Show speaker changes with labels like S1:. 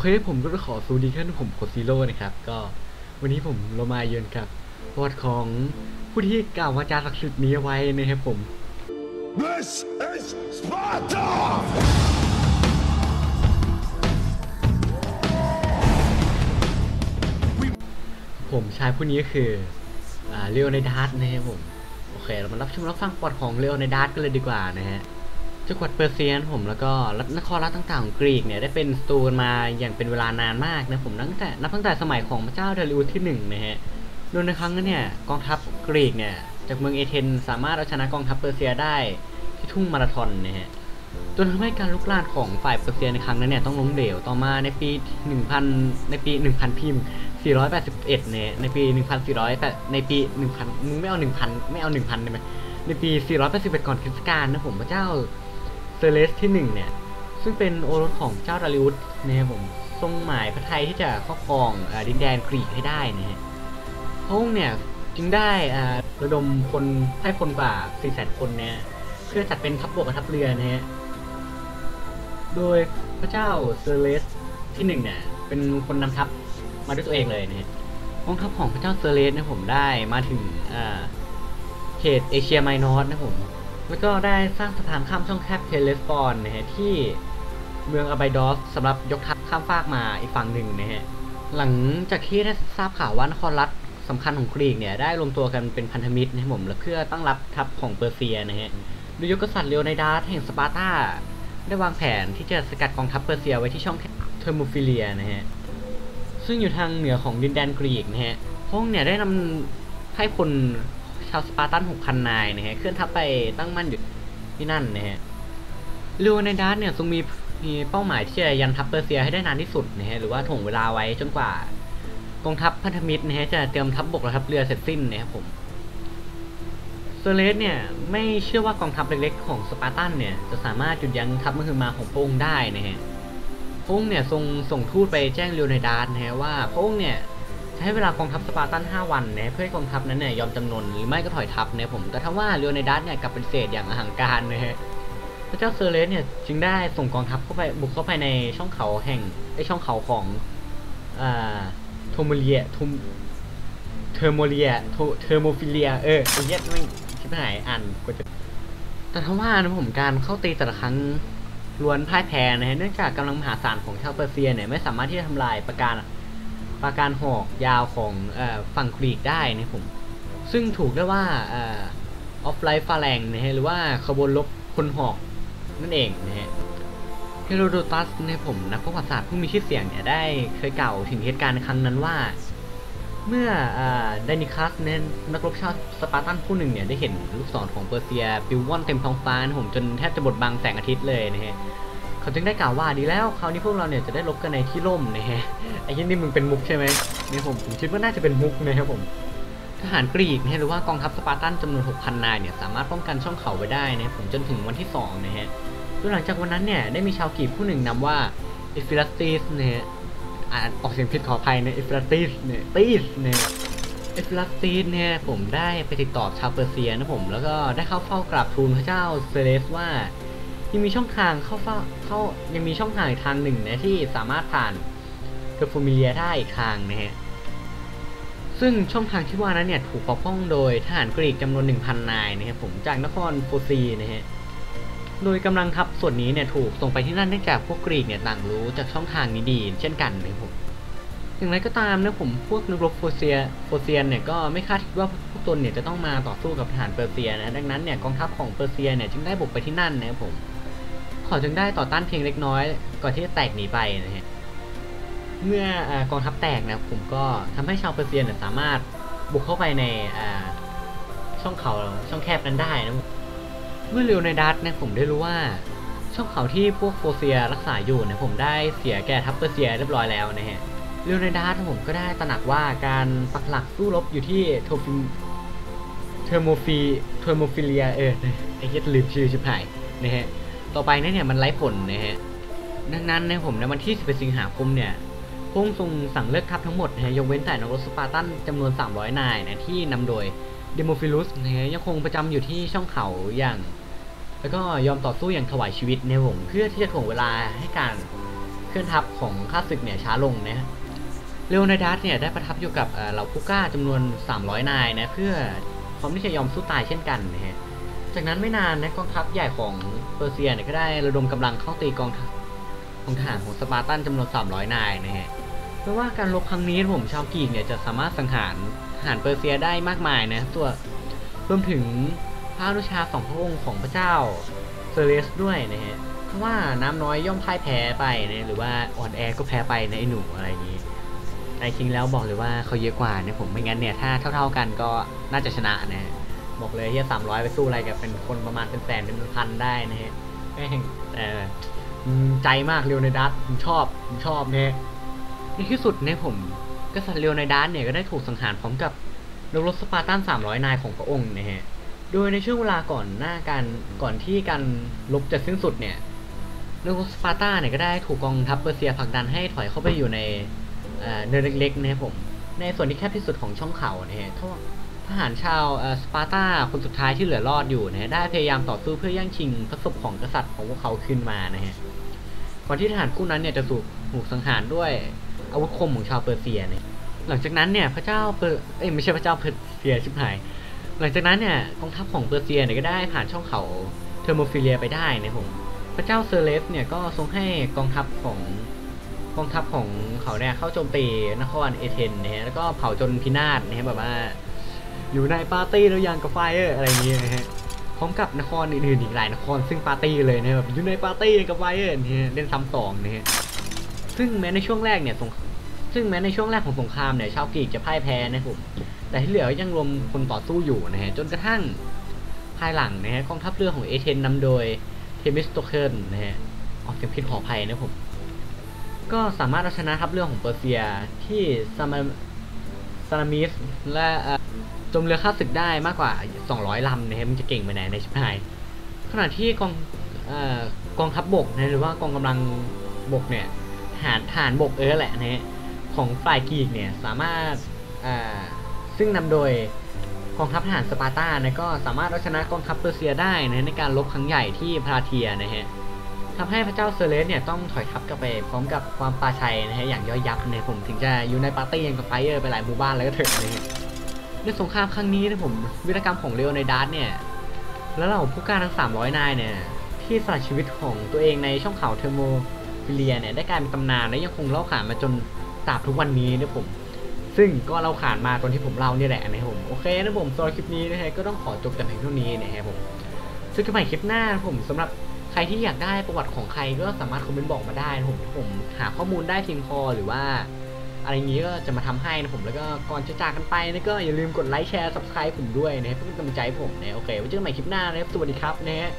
S1: เคผมก็ขอสวัสดีท่านผมโคซิโร่นะครับ ก็วันนี้ผมเรามาเยือนกับปอดของผู้ที่กล่าววาจาศักดิ์สิทธิ์นี้เอาไว้นะครับผม
S2: This is Sparta!
S1: ผมชายผู้นี้ก็คืออ่าเลโอในดาร์นะครับผม โอเค เรามารับชมรับฟังปอดของเลโอในดาร์กันเลยดีกว่านะฮะ จังหวัดเปอร์เซียนผมแล้วก็รัฐนครรัฐต่างๆของกรีกเนี่ยได้เป็นสตูกันมาอย่างเป็นเวลานานมากนะผมตั้งแต่นับตั้งแต่สมัยของพระเจ้าเดลิอุสที่หนึ่งนะฮะโดยในครั้งนั้นเนี่ยกองทัพกรีกเนี่ยจากเมืองเอเธนสามารถเอาชนะกองทัพเปอร์เซียได้ที่ทุ่งมาราธอนนะฮะจนทำให้การลุกลานของฝ่ายเปอร์เซียในครั้งนั้นเนี่ยต้องล้มเหลวต่อมาในปี 1000 ในปี 1000 พิมพ์ 481 เนี่ยในปี 1408ในปี 1000 มึงไม่เอา 1000 ไม่เอา 1000 ได้ไหมในปี 481 ก่อนคริสต์กาลนะผมพระเจ้า เซเลสที่หนึ่งเนี่ย ซึ่งเป็นโอรสของเจ้าดาริอุสนะครับผมทรงหมายพระไทยที่จะครอบครองอดินแดนกรีกให้ได้นะฮะพระองค์เนี่ยจึงได้อาระดมคนให้คนกว่า4แสนคนเนี่ยเพื่อจัดเป็นทัพบกกับทัพเรือนะฮะโดยพระเจ้าเซเลสที่หนึ่งเนี่ยเป็นคนนำทัพมาด้วยตัวเองเลยนะฮะกองทัพของพระเจ้าเซเลสเนี่ยผมได้มาถึงเขตเอเชียไมนอร์นะผม แล้วก็ได้สร้างสะพานข้ามช่องแคบเทเลสปอนนะฮะที่เมืองอาไบดอสสำหรับยกทัพข้ามฟากมาอีกฝั่งหนึ่งนะฮะหลังจากที่ได้ทราบข่าวว่านครรัฐสำคัญของกรีกเนี่ยได้รวมตัวกันเป็นพันธมิตรนะครับผมและเพื่อตั้งรับทัพของเปอร์เซียนะฮะโดยยกกษัตริย์เลโอไนดาสแห่งสปาร์ตาได้วางแผนที่จะสกัดกองทัพเปอร์เซียไว้ที่ช่องเทอร์โมฟิเลียนะฮะซึ่งอยู่ทางเหนือของดินแดนกรีกนะฮะพระองค์เนี่ยได้นำให้พล ชาวสปาร์ตัน6,000นายนะฮะเคลื่อนทัพไปตั้งมั่นอยู่ที่นั่นนะฮะเลโอไนดัสเนี่ยทรงมีมีเป้าหมายที่จะยันทัพเปอร์เซียให้ได้นานที่สุดนะฮะหรือว่าถ่วงเวลาไว้จนกว่ากองทัพพันธมิตรนะฮะจะเตรียมทัพบกและทัพเรือเสร็จสิ้นนะครับผมเซเลสเนี่ยไม่เชื่อว่ากองทัพเล็กๆของสปาร์ตันเนี่ยจะสามารถหยุดยั้งทัพมหึมาของพระองค์ได้นะฮะพระองค์เนี่ยทรงส่งทูตไปแจ้งเลโอไนดัสนะฮะว่าพระองค์เนี่ย ให้เวลากองทัพสปาร์ตัน 5 วันนะเพื่อให้กองทัพนั้นเนี่ยยอมจำนนหรือไม่ก็ถอยทัพนะผมแต่ถ้าว่าเลโอไนดัสเนี่ยกลับเปฏิเสธอย่างอหังการนะฮะพระเจ้าเซอเลสเนี่ยจึงได้ส่งกองทัพเข้าไปบุกเข้าไปในช่องเขาแห่งไอช่องเขาของอ่าโทโมเลียทุมเทอร์โมเลียทเทอร์โมฟิเลียเออไอ้เหี้ยไม่ชิบหายอ่านกว่าจะแต่ถ้าว่านะผมการเข้าตีแต่ละครั้งล้วนพ่ายแพ้นะฮะเนื่องจากกำลังมหาศาลของชาวเปอร์เซียเนี่ยไม่สามารถที่จะทำลายประการ ประการหอกยาวของฝั่งกรีกได้นะผมซึ่งถูกได้ว่าออฟไลฟ์ฟาแรงนะฮะหรือว่าขบวนรบคนหอกนั่นเองนะฮะเฮโรโดตัสเนี่ยผมนักประวัติศาสตร์ผู้มีชื่อเสียงเนี่ยได้เคยกล่าวถึงเหตุการณ์ครั้งนั้นว่า เมื่อไดนิคัสเนี่ยนักรบชาวสปาร์ตันผู้หนึ่งเนี่ยได้เห็นลูกศรของเปอร์เซียปิวว่อนเต็มท้องฟ้านะผมจนแทบจะบดบังแสงอาทิตย์เลยนะฮะ เขาจึงได้กล่าวว่าดีแล้วคราวนี้พวกเราเนี่ยจะได้รบกันในที่ร่มนะฮะไอ้ที่นี่มึงเป็นมุกใช่ไหมเนี่ยผมผมคิดว่าน่าจะเป็นมุกนะครับผมทหารกรีกนะฮะหรือว่ากองทัพสปาร์ตันจำนวน 6,000 นายเนี่ยสามารถป้องกันช่องเขาไว้ได้นะผมจนถึงวันที่2นะฮะโดยหลังจากวันนั้นเนี่ยได้มีชาวกรีกผู้หนึ่งนำว่าเอฟิลัสติสเนะฮะอ่านออกเสียงผิดขออภัยนะเอฟิลัสติสเนี่ยติสเนี่ยเอฟิลัสติสเนี่ยผมได้ไปติดต่อชาวเปอร์เซียนะผมแล้วก็ได้เข้าเฝ้ากราบทูลพระเจ้าเซเลสว่า ยังมีช่องทางเข้าเฝ้าเข้ายังมีช่องทางอีกทางหนึ่งนะที่สามารถผ่านเทอร์โฟมิเลียได้อีกทางนะฮะซึ่งช่องทางที่ว่านั้นเนี่ยถูกปกป้องโดยทหารกรีกจำนวน 1,000 นายนะครับผมจากนครโฟซีนะฮะโดยกำลังทัพส่วนนี้เนี่ยถูกส่งไปที่นั่นเนื่องจากพวกกรีกเนี่ยต่างรู้จากช่องทางนี้ดี เช่นกันนะครับผมอย่างไรก็ตามนะผมพวกนักรบโฟเซียโฟเซียนเนี่ยก็ไม่คาดคิดว่าพวกตนเนี่ยจะต้องมาต่อสู้กับทหารเปอร์เซียนะดังนั้นเนี่ยกองทัพของเปอร์เซียเนี่ยจึงได้บุกไปที่นั่นนะครับผม เขาจึงได้ต่อต้านเพียงเล็กน้อย ก่อนที่จะแตกหนีไปนะฮะเมื่ออกองทัพแตกนะผมก็ทำให้ชาวเปอร์เซียนสามารถบุกเข้าไปในช่องเขาช่องแคบนั้นได้นะเมื่อเร็วในดัตนะผมได้รู้ว่าช่องเขาที่พวกโฟเซียรักษาอยู่นะผมได้เสียแก่ทัพเปอร์เซียเรียบร้อยแล้วนะฮะเร็วในดัตผมก็ได้ตระหนักว่าการปักหลักสู้รบอยู่ที่โทฟิเทอร์โมฟีเทอร์โมฟิเลียเออไอ้เหี้ยลืมชื่อชิบหายนะฮะ ต่อไปนั้นเนี่ยมันไร้ผลนะฮะดังนั้นนะผมในวันที่ 11 สิงหาคมเนี่ยพระองค์ทรงสั่งเลิกทัพทั้งหมดนะฮะยกเว้นแต่นักรบสปาร์ตันจำนวน 300 นายนะที่นำโดยเดโมฟิลุสนะฮะยังคงประจำอยู่ที่ช่องเขาอย่าง แล้วก็ยอมต่อสู้อย่างถวายชีวิตในผมเพื่อที่จะถ่วงเวลาให้การเคลื่อนทัพของข้าศึกเนี่ยช้าลงนะฮะเลโอนาดัสเนี่ยได้ประทับอยู่กับเอ่อเหล่าผู้กล้าจำนวน 300 นายนะเพื่อพร้อมที่จะยอมสู้ตายเช่นกันนะฮะ จากนั้นไม่นานนะกองทัพใหญ่ของเปอร์เซียเนี่ยก็ได้ระดมกำลังเข้าตีกองทัพของทหารของสปาร์ตันจำนวน 300 นายนะฮะเพราะว่าการรบครั้งนี้ผมชาวกรีกเนี่ยจะสามารถสังหารทหารเปอร์เซียได้มากมายนะตัวรวมถึงพระนุชาสองพระองค์ของพระเจ้าเซเลสด้วยนะฮะเพราะว่าน้ำน้อยย่อมพ่ายแพ้ไปนะหรือว่าอ่อนแอก็แพ้ไปในะไอหนูอะไรอย่างนี้แต่จริงแล้วบอกเลยว่าเขาเยอะกว่าเนี่ยผมไม่งั้นเนี่ยถ้าเท่า ๆกันก็น่าจะชนะนะฮะ บอกเลยเฮียสามร้อยไปสู้อะไรกับเป็นคนประมาณเป็นแสนเป็นพันได้นะฮะแม่งแต่ใจมากเรียวในดัสผมชอบผมชอบเนี่ยในที่สุดเนี่ยผมกษัตริย์เรียวในดัสเนี่ยก็ได้ถูกสังหารพร้อมกับนรบสปาร์ตัน300นายของพระองค์นะฮะโดยในช่วงเวลาก่อนหน้าการก่อนที่การรบจะสิ้นสุดเนี่ยนรบสปาร์ตาเนี่ยก็ได้ถูกกองทัพเปอร์เซียผลักดันให้ถอยเข้าไปอยู่ในเนินเล็กๆนะครับผมในส่วนที่แคบที่สุดของช่องเขาเนะฮะ ทหารชาวสปาร์ตาคนสุดท้ายที่เหลือรอดอยู่นะฮะได้พยายามต่อสู้เพื่อแย่งชิงพระศพของกษัตริย์ของพวกเขาขึ้นมานะฮะก่อนที่ทหารคู่นั้นเนี่ยจะถูกถูกสังหารด้วยอาวุธคมของชาวเปอร์เซียเนี่ยหลังจากนั้นเนี่ยพระเจ้าเปอร์เอ้ยไม่ใช่พระเจ้าเปอร์เซียชิบหาย หลังจากนั้นเนี่ยกองทัพของเปอร์เซียเนี่ยก็ได้ผ่านช่องเขาเทอร์โมฟิเลียไปได้นะครับผมพระเจ้าเซเลสเนี่ยก็ทรงให้กองทัพของกองทัพของเขาเนี่ยเข้าโจมตีนครเอเธนนะฮะแล้วก็เผาจนพินาศนะฮะแบบว่า อยู่ในปาร์ตี้แล้วยังกับไฟเออร์อะไรอย่างเงี้ยนะฮะพร้อมกับนครอื่นๆอีกหลายนครซึ่งปาร์ตี้เลยนะแบบอยู่ในปาร์ตี้กับไฟเออร์เนี่ยเล่นซ้ำสองนะฮะซึ่งแม้ในช่วงแรกเนี่ยสงซึ่งแม้ในช่วงแรกของสงครามเนี่ยชาวกรีกจะพ่ายแพ้นะผมแต่ที่เหลือยังรวมคนต่อสู้อยู่นะฮะจนกระทั่งภายหลังนะฮะกองทัพเรือของเอเธนนำโดยเทมิสโตเคิลนะฮะออกเสียงผิดขออภัยนะผมก็สามารถเอาชนะทัพเรือของเปอร์เซียที่ซามาซานามิสและ จมเรือข้าศึกได้มากกว่า 200ลำนะฮะมันจะเก่งไปไหนในชิบหายขณะที่กองอกองทัพบกนะหรือว่ากองกำลังบกเนี่ยฐานฐานบกเออแหละนะฮะของฝ่ายกรีกเนี่ยสามารถซึ่งนำโดยกองทัพทหารสปาร์ตานะก็สามารถเอาชนะกองทัพเปอร์เซียได้นะในการรบครั้งใหญ่ที่พาราเทียนะฮะทำให้พระเจ้าเซเลสเนี่ยต้องถอยทัพกลับไปพร้อมกับความปาชัยนะฮะอย่างย่อยยับนะผมถึงจะอยู่ในปาร์ตี้ยังกับไฟเออร์ไปหลายหมู่บ้านแล้วก็เถอะนะฮะ ในสงครามครั้งนี้นะผมวิรกรรมของเลโอในดาร์เนี่ย แล้วเหล่าผู้กล้าทั้ง 300 นายเนี่ย ที่สละชีวิตของตัวเองในช่องเขาเทอร์โมฟิเลียเนี่ย ได้กลายเป็นตำนานและยังคงเล่าขานมาจนตราบทุกวันนี้นะผม ซึ่งก็เราขานมาตอนที่ผมเล่าเนี่ยแหละนะครับผม โอเคนะผมสำหรับคลิปนี้นะฮะก็ต้องขอจบแต่เพียงเท่านี้นะครับผมซึ่งกันใหม่คลิปหน้านผมสำหรับใครที่อยากได้ประวัติของใครก็สามารถคอมเมนต์บอกมาได้นะผมผมหาข้อมูลได้เพียงพอหรือว่า อะไรอย่างนี้ก็จะมาทำให้นะผมแล้วก็ก่อนจะจากกันไปนะก็อย่าลืมกดไลค์แชร์ subscribe ผมด้วยนะเพื่อเป็นกำลังใจผมนะโอเคไว้เจอกันใหม่คลิปหน้านะครับสวัสดีครับนะฮะ